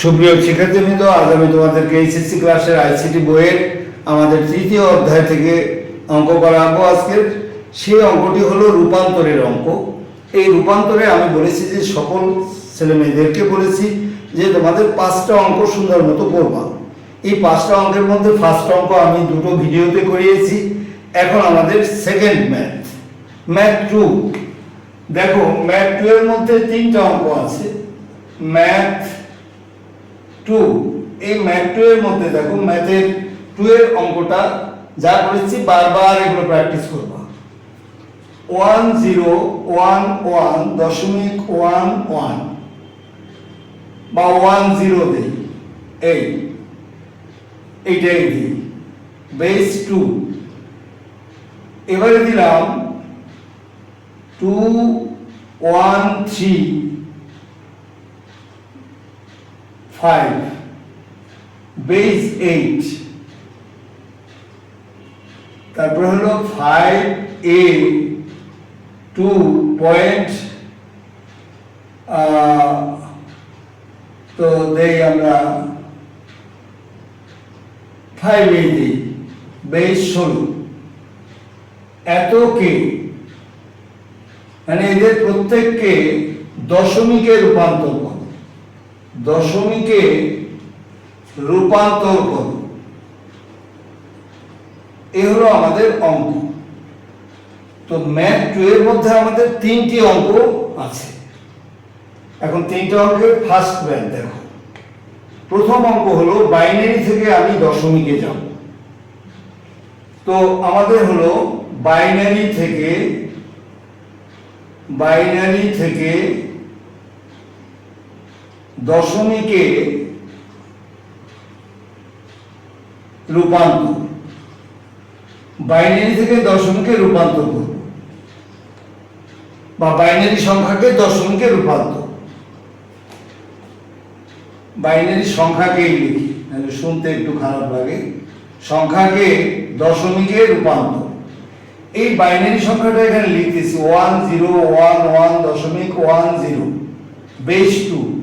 সুপ্রিয় শিক্ষার্থীবৃন্দ, আজ আমি তোমাদেরকে এইচএসসি ক্লাসের আইসিটি বইয়ের আমাদের তৃতীয় অধ্যায় থেকে অঙ্ক করাবো। আজকের সেই অঙ্কটি হলো রূপান্তরের অঙ্ক। এই রূপান্তরে আমি বলেছি যে সকল ছেলে মেয়েদেরকে বলেছি যে তোমাদের পাঁচটা অঙ্ক সুন্দর মতো করবা। এই পাঁচটা অঙ্কের মধ্যে ফার্স্ট অঙ্ক আমি দুটো ভিডিওতে করিয়েছি। এখন আমাদের সেকেন্ড ম্যাথ ম্যাথ টু দেখো ম্যাথ টু এর মধ্যে তিনটা অঙ্ক আছে। ম্যাথ টু এই ম্যাথ টু এর মধ্যে দেখো ম্যাথের টু এর অঙ্কটা যা করেছি বারবার এগুলো প্র্যাকটিস করবা। ওয়ান জিরো ওয়ান ওয়ান দশমিক ওয়ান ওয়ান বা ওয়ান জিরো দিই, এই, এইটাই দিই বেস টু এবারে দিলাম two one three five base eight তারপর হলো ফাইভ এ টু পয়েন্ট তো দেই আমরা ফাইভ এ দিই বেস ষোলো। এত কে মানে এদের প্রত্যেককে দশমিকে রূপান্তর দশমিকে রূপান্তর করো এ হলো আমাদের অঙ্ক। তো ম্যাথ টু এর মধ্যে আমাদের তিনটি অঙ্ক আছে। এখন তিনটা অঙ্কের ফার্স্ট ম্যাথ দেখো। প্রথম অঙ্ক হলো, বাইনারি থেকে আমি দশমিকে যাব। তো আমাদের হলো, বাইনারি থেকে বাইনারি থেকে দশমিকে রূপান্তর। বাইনারি থেকে দশমিকে রূপান্তর করব। বা বাইনারি সংখ্যাকে দশমিকে রূপান্তর। বাইনারি সংখ্যাকেই লিখি তাহলে শুনতে একটু খারাপ লাগে। সংখ্যাকে দশমিকে রূপান্তর। এই বাইনারি সংখ্যাটা এখানে লিখতেছি, ওয়ান জিরো, ওয়ান ওয়ান, দশমিক, ওয়ান, জিরো বেস টু।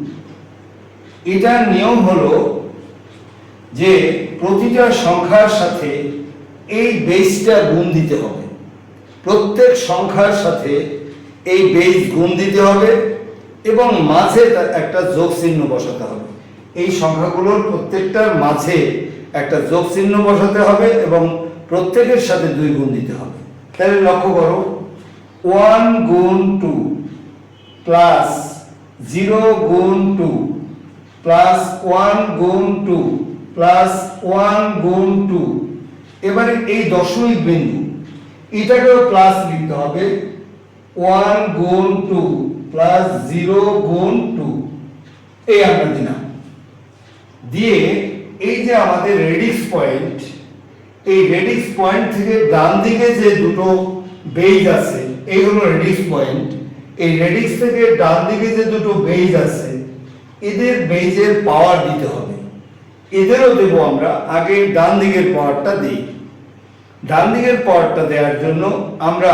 এটার নিয়ম হলো যে প্রতিটা সংখ্যার সাথে এই বেসটা গুণ দিতে হবে। প্রত্যেক সংখ্যার সাথে এই বেস গুণ দিতে হবে এবং মাঝে একটা যোগ চিহ্ন বসাতে হবে। এই সংখ্যাগুলোর প্রত্যেকটার মাঝে একটা যোগ চিহ্ন বসাতে হবে এবং প্রত্যেকের সাথে দুই গুণ দিতে হবে। তাহলে লক্ষ্য করো, ওয়ান গুণ টু প্লাস জিরো গুণ টু প্লাস ওয়ান গুণ টু, প্লাস ওয়ান গুণ টু। এবারে এই দশমিক বিন্দু, এটাকেও প্লাস লিখতে হবে। ওয়ান গুণ টু প্লাস জিরো গুণ টু। এই আমরা দিলাম। দিয়ে এই যে আমাদের রেডিক্স পয়েন্ট, এই রেডিক্স পয়েন্ট থেকে ডান দিকে যে দুটো বেজ আছে, এই হলো রেডিক্স পয়েন্ট। এই রেডিক্স থেকে ডান দিকে যে দুটো বেজ আছে এদের বেজের পাওয়ার দিতে হবে। এদেরও দেবো আমরা। আগে ডান দিকের পাওয়ারটা দিই। ডান দিকের পাওয়ারটা দেওয়ার জন্য আমরা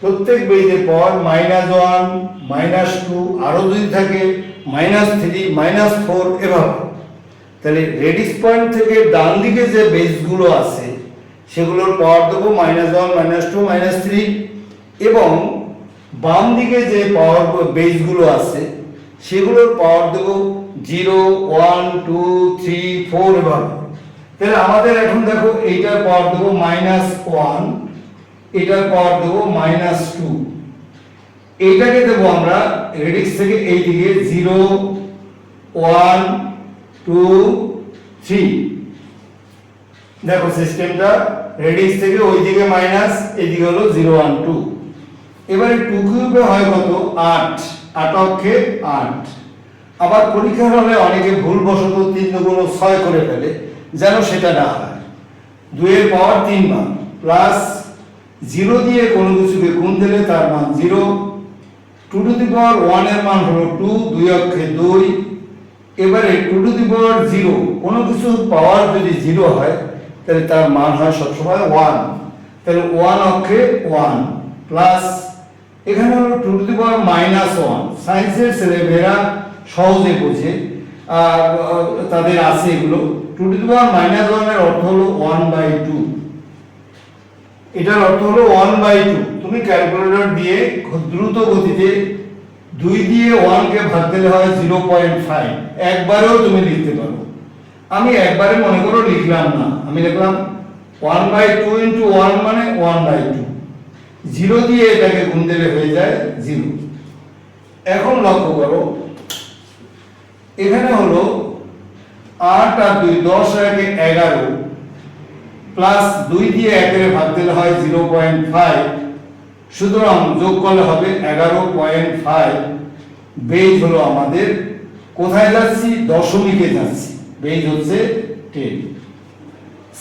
প্রত্যেক বেজের power minus one minus two আরও যদি থাকে মাইনাস থ্রি মাইনাস ফোর এভাবে। তাহলে রেডিক্স পয়েন্ট থেকে ডান দিকে যে বেজগুলো আছে, সেগুলোর পাওয়ার দেবো minus one minus two minus three এবং বাম দিকে যে পাওয়ার বেজগুলো আছে সেগুলোর পাওয়ার দেবো zero one two three four এভাবে তাহলে আমাদের এখন দেখো এইটার পাওয়ার দেবো মাইনাস ওয়ান এটার পাওয়ার দেবো মাইনাস টু এইটাকে দেবো আমরা রেডিক্স থেকে এই দিকে জিরো ওয়ান টু থ্রি দেখো সিস্টেমটা রেডিক্স থেকে ওই দিকে মাইনাস এদিকে হলো জিরো ওয়ান টু এবারে টু কিউবে হয় কত? আট। আট অক্ষে আট। আবার পরীক্ষার হলে অনেকে ভুলবশত তিন দুগুণ ছয় করে ফেলে, যেন সেটা না হয়। দুইয়ের পাওয়ার তিন মান প্লাস জিরো দিয়ে কোনো কিছুকে গুণ দিলে তার মান zero. Two two the power ওয়ানের মান হলো টু, দুই অক্ষে দুই। এবারে two to the power zero, কোনো কিছুর পাওয়ার যদি জিরো হয়, তাহলে তার মান হয় সবসময় ওয়ান। তাহলে ওয়ান অক্ষে ওয়ান, প্লাস এখানে হলো two to the power minus one সায়েন্সের ছেলেমেয়েরা সহজে বোঝে তাদের আছে এগুলো। Two to the power minus ওয়ানের অর্থ হলো ওয়ান বাই টু এটার অর্থ হলো ওয়ান বাই টু তুমি ক্যালকুলেটর দিয়ে দ্রুত গতিতে দুই দিয়ে ওয়ানকে ভাগ দিলে হয় জিরো পয়েন্ট ফাইভ একবারেও তুমি লিখতে পারো। আমি একবারে মনে করো লিখলাম না। আমি লিখলাম one by two into one মানে ওয়ান বাই টু জিরো দিয়ে এটাকে গুণ দিলে হয়ে যায় জিরো। এখন লক্ষ্য করো, এখানে হলো আট আর দুই, দশ একে এগারো প্লাস দুই দিয়ে একের ভাগ দিলে হয় জিরো পয়েন্ট ফাইভ। সুতরাং যোগ করলে হবে এগারো পয়েন্ট ফাইভ। বেজ হলো আমাদের, কোথায় যাচ্ছি? দশমিকে যাচ্ছি। বেজ হচ্ছে টেন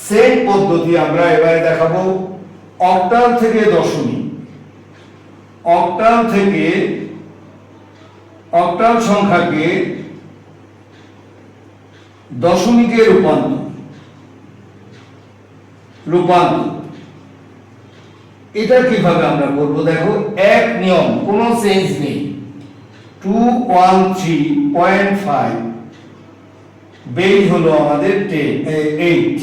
সেম পদ্ধতি আমরা এবারে দেখাবো। অক্টাল থেকে দশমিক। অক্টাল থেকে অক্টাল সংখ্যাকে দশমিকে রূপান্তর। রূপান্তর। এটা কীভাবে আমরা করব দেখো, এক নিয়ম, কোনো চেঞ্জ নেই। Two one three point five base হলো আমাদের এইট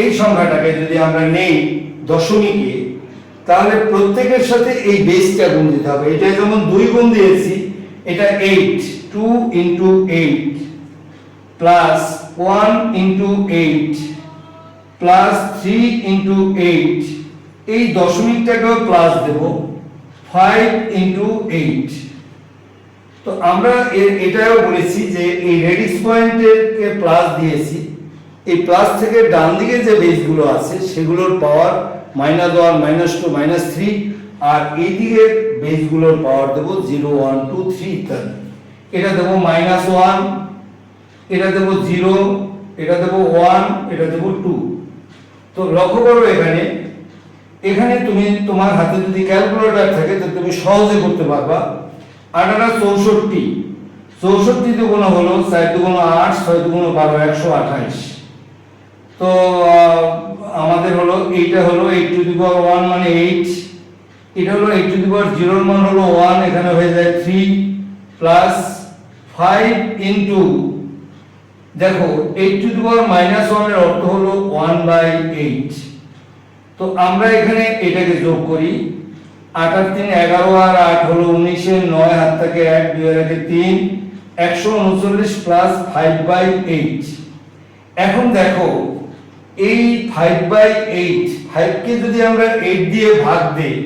এই সংখ্যাটাকে যদি আমরা নেই দশমিকে, তাহলে প্রত্যেকের সাথে এই বেসটা গুণ দিতে হবে। এটা যেমন দুই গুণ দিয়েছি, এটা eight two into eight plus one into eight plus three into eight এই দশমিকটাকেও প্লাস দেব ফাইভ ইন্টু এইট তো আমরা এটাও বলেছি যে এই রেডিক্স পয়েন্টকে প্লাস দিয়েছি, এই প্লাস থেকে ডান দিকে যে বেসগুলো আছে, সেগুলোর power minus one minus two minus three আর এই দিকের বেসগুলোর পাওয়ার দেবো জিরো ওয়ান টু থ্রি ইত্যাদি। এটা দেবো মাইনাস ওয়ান এটা দেবো জিরো এটা দেবো ওয়ান এটা দেবো টু তো লক্ষ্য করো এখানে এখানে তুমি তোমার হাতে যদি ক্যালকুলেটর থাকে, তো তুমি সহজে করতে পারবা। আটা চৌষট্টি চৌষট্টি দুগুণ হলো চার দুগুণ আট, ছয় দুগুণ বারো, একশো আঠাইশ। তো আমাদের হলো এইটা হলো eight to the power one মানে এইট এটা হলো এইট টু দি পাওয়ার জিরোর মান হলো ওয়ান এখানে হয়ে যায় থ্রি প্লাস ফাইভ ইন্টু দেখো eight to the power minus ওয়ানের অর্থ হলো ওয়ান বাই এইট তো আমরা এখানে এটাকে যোগ করি। আট আর তিন এগারো আর আট হলো উনিশে নয় হাত থেকে এক, দুই একে তিন, একশো উনচল্লিশ প্লাস ফাইভ বাই এইট এখন দেখো এই ফাইভ বাই এইট ফাইভকে যদি আমরা এইট দিয়ে ভাগ দিই,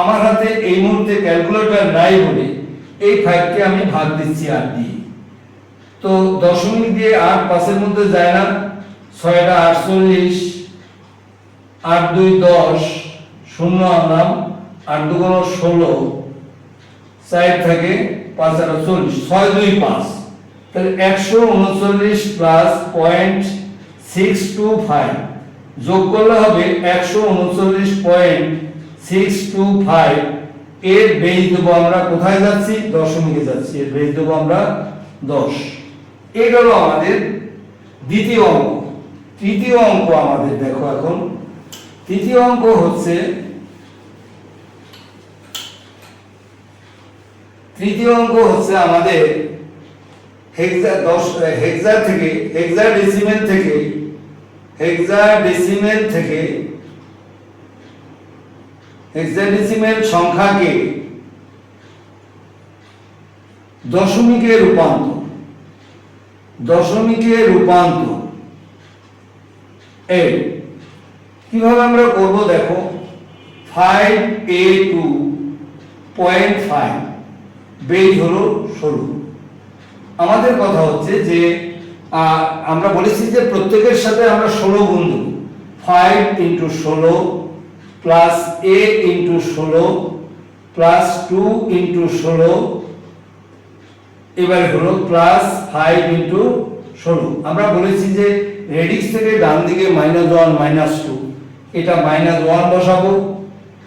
আমার হাতে এই মুহূর্তে ক্যালকুলেটর নাই বলে এই ফাইভকে আমি ভাগ দিচ্ছি আট দিয়ে। তো দশমিক দিয়ে আট পাশের মধ্যে যায় না। ছয়টা আটচল্লিশ, আট দুই দশ, শূন্য আনলাম, আট দুগুণ ষোলো, চার থেকে পাঁচ আর চল্লিশ ছয় দুই পাঁচ। তাহলে একশো উনচল্লিশ plus point six two five যোগ করলে হবে একশো উনচল্লিশ পয়েন্ট সিক্স টু ফাইভ এর বেজ দেবো আমরা কোথায় যাচ্ছি? দশমিকে যাচ্ছি। এর বেজ দেবো আমরা দশ। এই গেল আমাদের দ্বিতীয় অঙ্ক। তৃতীয় অঙ্ক আমাদের দেখো এখন। তৃতীয় অঙ্ক হচ্ছে তৃতীয় অঙ্ক হচ্ছে আমাদের হেক্সা দশ হেক্সা থেকে হেক্সা ডেসিমেল থেকে হেক্সা ডেসিমেল থেকে হেক্সাডেসিমেল সংখ্যাকে দশমিকে রূপান্তর দশমিকে রূপান্তর এই কীভাবে আমরা করব দেখো? Five A two point five base হলো ষোলো আমাদের কথা হচ্ছে যে আমরা বলেছি যে প্রত্যেকের সাথে আমরা ষোলো বন্ধু। ফাইভ ইন্টু ষোলো প্লাস এ ইন্টু ষোলো প্লাস টু ইন্টু ষোলো এবারে হলো প্লাস ফাইভ ইন্টু ষোলো। আমরা বলেছি যে রেডিক্স থেকে ডান দিকে মাইনাস ওয়ান মাইনাস টু এটা মাইনাস ওয়ান বসাবো,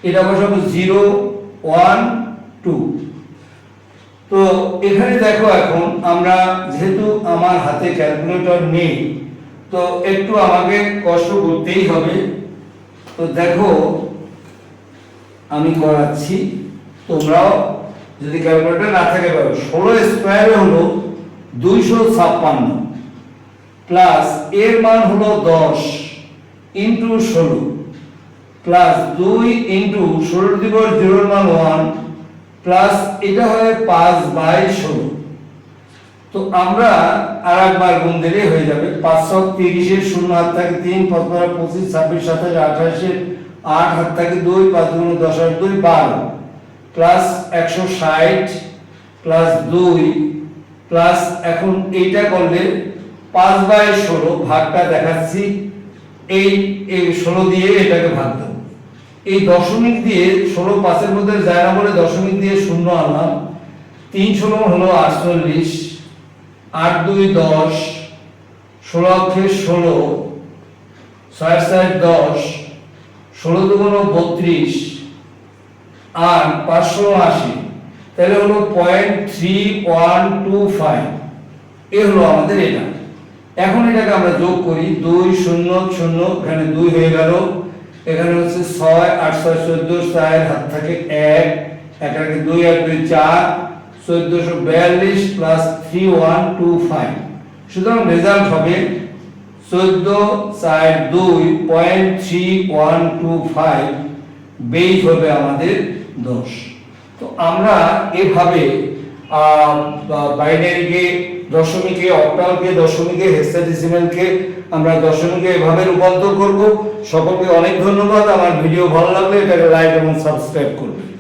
এটা বসাবো জিরো ওয়ান টু তো এখানে দেখো এখন আমরা যেহেতু আমার হাতে ক্যালকুলেটর নেই, তো একটু আমাকে কষ্ট করতেই হবে। তো দেখো, আমি করাচ্ছি। তোমরাও যদি ক্যালকুলেটর না থাকে পারো। ষোলো স্কোয়ারে হলো দুইশো ছাপ্পান্ন প্লাস এর মান হলো দশ ইন্টু ষোলো প্লাস দুই ইন্টু ষোলো দিবস জিরোর মান ওয়ান প্লাস এটা হয় পাঁচ বাই ষোলো। তো আমরা আর একবার গুণ দিলেই হয়ে যাবে। পাঁচশো তিরিশের শূন্য হাত থাকে তিন পঁচপন পঁচিশ, ছাব্বিশ, সাতাশ, আঠাশের আট হাত থাকে দুই, পাঁচ গুণ দশ হাজার দুই, বারো। প্লাস একশো ষাট, প্লাস দুই, প্লাস এখন এইটা করলে পাঁচ বাই ষোলো ভাগটা দেখাচ্ছি। এই এই ষোলো দিয়ে এটাকে ভাগ দেবো এই দশমিক দিয়ে ষোলো পাঁচের মধ্যে যায় না বলে দশমিক দিয়ে শূন্য আনলাম। তিন ষোলো হলো আটচল্লিশ, আট দুই দশ, ষোলো অক্ষে ষোলো, ছয় সাত দশ, ষোলো দুগুণ বত্রিশ আর পাঁচশো আশি। তাহলে হলো point three one two five. এ হলো আমাদের এটা। এখন এটাকে আমরা যোগ করি, দুই শূন্য শূন্য, এখানে দুই হয়ে গেল। এখানে হচ্ছে ছয়, আট, ছয়, চোদ্দ চার হাত থাকে এক এখানে দুই এক দুই চার, চোদ্দশো বিয়াল্লিশ plus three one two five সুতরাং রেজাল্ট হবে চোদ্দ, চার, দুই point three one two five বেই হবে আমাদের দশ। তো আমরা এভাবে বাইনারিকে দশমিকে অক্টালকে, দশমিকে হেক্সাডেসিমালকে আমরা দশমিকে এভাবে রূপান্তর করব। সকলকে অনেক ধন্যবাদ। আমার ভিডিও ভালো লাগলে এটাকে লাইক এবং সাবস্ক্রাইব করবেন।